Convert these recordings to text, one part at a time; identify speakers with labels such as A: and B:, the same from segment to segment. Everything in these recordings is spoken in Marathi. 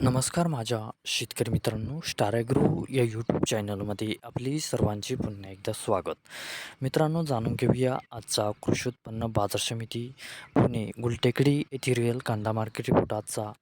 A: नमस्कार माझ्या शेतकरी मित्रांनो स्टारॅग्रो या यूट्यूब चॅनलमध्ये आपली सर्वांचे पुन्हा एकदा स्वागत. मित्रांनो जाणून घेऊया आजचा कृषी उत्पन्न बाजार समिती पुणे गुलटेकडी येथील रिअल कांदा मार्केट रिपोर्ट आजचा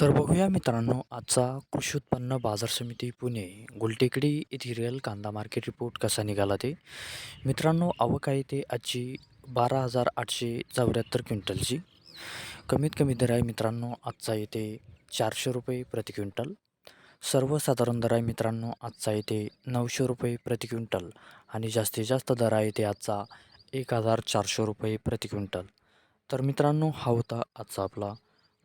A: तर बघूया मित्रांनो आजचा कृषी उत्पन्न बाजार समिती पुणे गुलटेकडी येथे कांदा मार्केट रिपोर्ट कसा निघाला ते? मित्रांनो आवक आहे ते आजची बारा हजार आठशे चौऱ्याहत्तर क्विंटलची. कमीत कमी दर आहे मित्रांनो आजचा येते चारशे रुपये प्रति क्विंटल. सर्वसाधारण दर आहे मित्रांनो आजचा येते नऊशे रुपये प्रति क्विंटल. आणि जास्तीत जास्त दर आहे ते आजचा एक हजार चारशे रुपये प्रति क्विंटल. तर मित्रांनो हा होता आजचा आपला